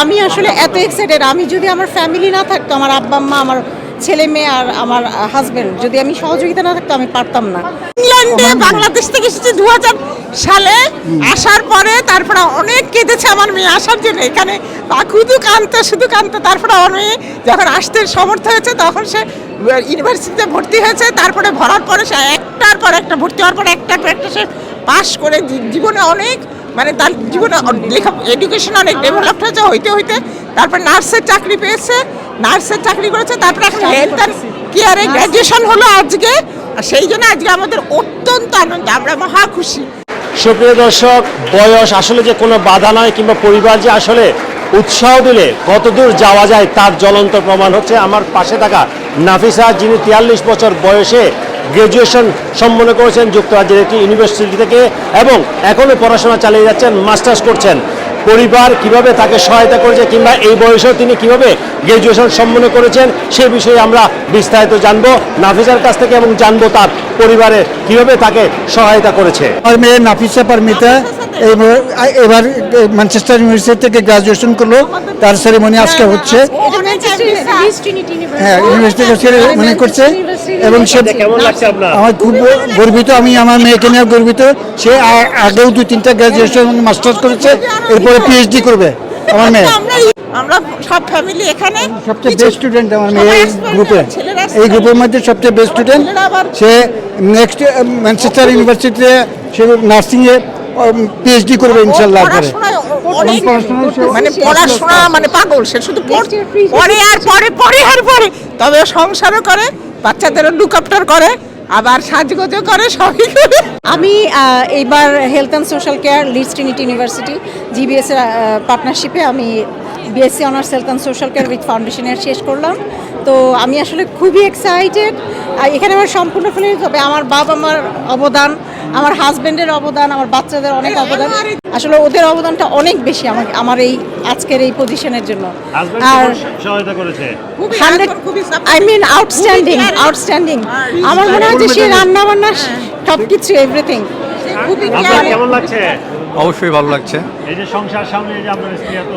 আমি আসলে এত এক্সাইটেড আমি যদি আমার ফ্যামিলি না থাকতো আমার আব্বা আম্মা আমার ছেলে মেয়ে আর আমার হাজবেন্ড যদি আমি সহযোগিতা না থাকতো আমি পারতাম না। ইংল্যান্ডে বাংলাদেশ থেকে এসেছি দু সালে আসার পরে তারপরে অনেক কেঁদেছে আমার মেয়ে আসার জন্য। এখানে বা শুধু কাঁদতে শুধু কাঁদতে তারপরে আমার মেয়ে যখন আসতে সমর্থ হয়েছে তখন সে ইউনিভার্সিটিতে ভর্তি হয়েছে। তারপরে ভরার পরে সে একটার পর একটা ভর্তি হওয়ার পর একটার পর একটা সে পাশ করে জীবনে অনেক মানে তার জীবনে লেখা এডুকেশন অনেক ডেভেলপড হয়েছে, হইতে হইতে তারপর নার্সের চাকরি পেয়েছে নার্সের চাকরি করেছে, তারপরে এখন হেলথ আর কেয়ারে গ্র্যাজুয়েশন হলো আজকে। আর সেই জন্য আজকে আমাদের অত্যন্ত আনন্দ, আমরা মহা খুশি। সুপ্রিয় দর্শক, বয়স আসলে যে কোনো বাধা নয় কিংবা পরিবার যে আসলে উৎসাহ দিলে কতদূর যাওয়া যায় তার জ্বলন্ত প্রমাণ হচ্ছে আমার পাশে থাকা নাফিসা, যিনি তিয়াল্লিশ বছর বয়সে গ্রাজুয়েশন সম্পন্ন করেছেন, যুক্তরাজ্যের একটি ইউনিভার্সিটি থেকে এবং এখনও পড়াশোনা চালিয়ে যাচ্ছেন, মাস্টার্স করছেন। পরিবার কীভাবে তাকে সহায়তা করেছে কিংবা এই বয়সেও তিনি কীভাবে গ্র্যাজুয়েশন সম্পন্ন করেছেন, সে বিষয়ে আমরা বিস্তারিত জানব। নাফিসার কাছ থেকে এবং জানব তার পরিবারে কীভাবে তাকে সহায়তা করেছে। আর মেয়ে নাফিসা পারমিতা এবার এবার ম্যানচেস্টার ইউনিভার্সিটি থেকে গ্রাজুয়েশন করল। তার সেরেমনি আজকে হচ্ছে। হ্যাঁ ইউনিভার্সিটি থেকে সেরেমনি করছে। এবং সে কেমন লাগছে আমার খুব গর্বিত আমি আমার মেয়েকে নিয়ে গর্বিত। সে আগেও দুই তিনটা গ্রাজুয়েশন মাস্টার্স করেছে এরপরে পিএইচডি করবে। আমার মেয়ে। আমরা আমরা সব ফ্যামিলি এখানে সবচেয়ে বেস্ট স্টুডেন্ট আমার মেয়ে এই গ্রুপে এই গ্রুপের মধ্যে সবচেয়ে বেস্ট স্টুডেন্ট সে নেক্সট ম্যানচেস্টার ইউনিভার্সিটিতে সে নার্সিংয়ে পিএইচডি করবে ইনশাল্লাহ পরে। মানে পড়াশোনা মানে পাগল সে শুধু পড়- পড়ে আর পড়ে পড়ে আর পড়ে তবে সংসারও করে বাচ্চাদেরও লুকআপটার করে আবার সাজগোজও করে সবই করে। আমি এইবার health and social care Leeds Trinity university GBS এর পার্টনারশিপে আমি BSc honours health and social care with ফাউন্ডেশনের শেষ করলাম। তো আমি আসলে খুবই এক্সাইটেড এখানে আমার সম্পূর্ণ ফেলে তবে আমার বাবা মার অবদান আমার হাজবেন্ডের অবদান আমার বাচ্চাদের অনেক অবদান। আসলে ওদের অবদানটা অনেক বেশি আমার আমার এই আজকের এই পজিশনের জন্য। আর আই মিন আউটস্ট্যান্ডিং আউটস্ট্যান্ডিং আমার মনে হয় যে সে রান্না বান্না সব কিছু এভরিথিং। কেমন লাগছে? অবশ্যই ভালো লাগছে। এই যে সংসার সামনে এই যে আপনার স্ত্রী এত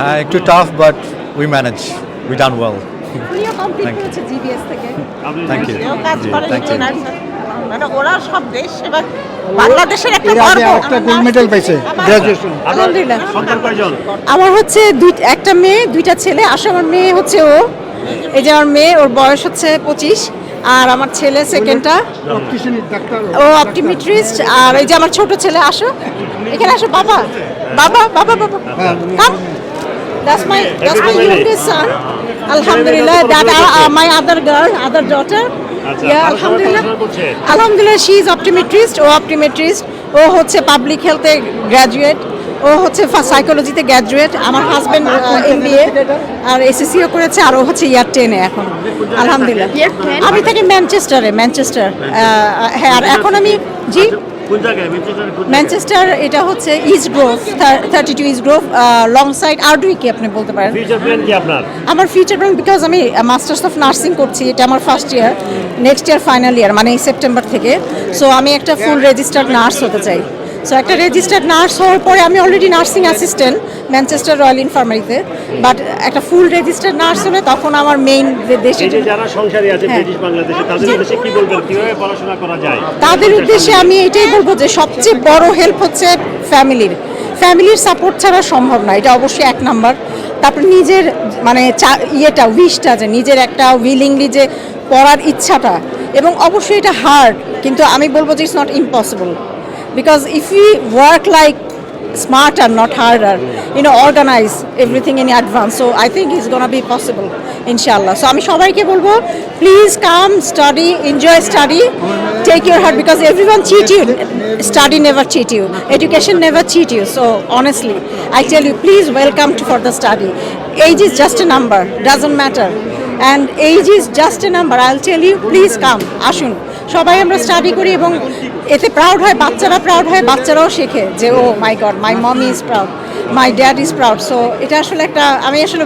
হ্যাঁ একটু tough but we manage we done well উনিও কমপ্লিট করেছে জিবিএস থেকে। Thank you thank you. মানে ওরা সব দেশ সেবা বাংলাদেশের একটা গর্ব। একটা গোল্ড মেডেল পাইছে গ্রাজুয়েশন আলহামদুলিল্লাহ। সন্তান কয়জন? আমার হচ্ছে দুই একটা মেয়ে দুইটা ছেলে আসলে আমার মেয়ে হচ্ছে ও। এই যে আমার মেয়ে ওর বয়স হচ্ছে পঁচিশ। আর আমার ছেলে সেকেন্ডটা। ও অপটিমিট্রিস্ট। আর এই যে আমার ছোট ছেলে আসো। এখানে আসো বাবা। বাবা বাবা বাবা। কাম my that's my youngest son. Alhamdulillah, that uh, my other girl, other daughter. আচ্ছা, Yeah, ভালো Alhamdulillah. Alhamdulillah, she is optometrist. ও optometrist. ও হচ্ছে পাবলিক হেলথে গ্র্যাজুয়েট ও হচ্ছে সাইকোলজিতে গ্র্যাজুয়েট আমার হাজবেন্ড এমবিএ আর এসএসসিও করেছে আর ও হচ্ছে ইয়ার টেনে এখন আলহামদুলিল্লাহ আমি থাকি ম্যানচেস্টারে ম্যানচেস্টার হ্যাঁ আর এখন আমি জি কোন জায়গায়? ম্যানচেস্টার এটা হচ্ছে East Grove thirty two East Grove long side আরডুইকে আপনি বলতে পারেন? ফিউচার প্ল্যান কি আপনার? আমার ফিউচার প্ল্যান বিকজ আমি মাস্টার্স অফ নার্সিং করছি এটা আমার first year next year final year মানে সেপ্টেম্বর থেকে। সো আমি একটা ফুল রেজিস্টার্ড নার্স হতে চাই। সো একটা রেজিস্টার্ড নার্স হওয়ার পরে আমি already nursing assistant Manchester Royal ইনফার্মারিতে but একটা ফুল রেজিস্টার্ড নার্স হলে তখন আমার মেইন দেশে যে যারা সংসারী আছে হ্যাঁ। ব্রিটিশ বাংলাদেশে তাদের উদ্দেশ্যে কি বলবেন? কীভাবে পড়াশোনা করা যায়? তাদের উদ্দেশ্যে আমি এটাই বলব যে সবচেয়ে বড় হেল্প হচ্ছে ফ্যামিলির। ফ্যামিলির সাপোর্ট ছাড়া সম্ভব না এটা অবশ্যই এক নাম্বার। তারপর নিজের মানে ইয়েটা উইশটা যে নিজের একটা উইলিংলি যে পড়ার ইচ্ছাটা। এবং অবশ্যই এটা হার্ড কিন্তু আমি বলব যে it's not impossible because if you work like smarter, not harder. You know, organize everything in advance. So I think it's gonna be possible, inshallah. So আমি সবাইকে বলব please come, study, enjoy study, take your heart because everyone cheat you. Study never cheat you. Education never cheat you. So honestly, I tell you, please welcome to for the study. Age is just a number, doesn't matter. And age is just a number. I'll tell you, please come, আসুন সবাই আমরা study করি এবং এতে proud হয় বাচ্চারা proud হয় বাচ্চারাও শেখে যে ও my god my mom is proud my dad is proud so এটা আসলে একটা আমি আসলে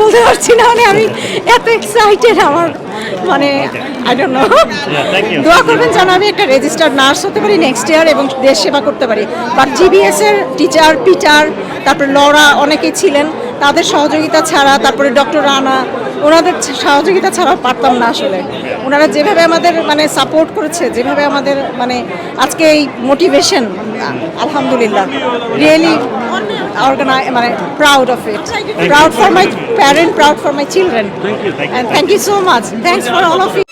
বলতে পারছি না মানে আমি এত এক্সাইটেড আমার মানে আই ডোন্ট নো দোয়া করবেন যেন আমি একটা রেজিস্টার্ড নার্স হতে পারি নেক্সট ইয়ার এবং দেশ সেবা করতে পারি। বাট জিবিএস এর টিচার পিটার তারপরে লরা অনেকেই ছিলেন তাদের সহযোগিতা ছাড়া তারপরে ডক্টর রানা ওনাদের সহযোগিতা ছাড়াও পারতাম না আসলে। ওনারা যেভাবে আমাদের মানে সাপোর্ট করেছে যেভাবে আমাদের মানে আজকে এই মোটিভেশন আলহামদুলিল্লাহ রিয়েলি অর্গানাইজ মানে proud of it proud for my parent proud for my children Thank you, thank you. and thank you of much thanks for all of you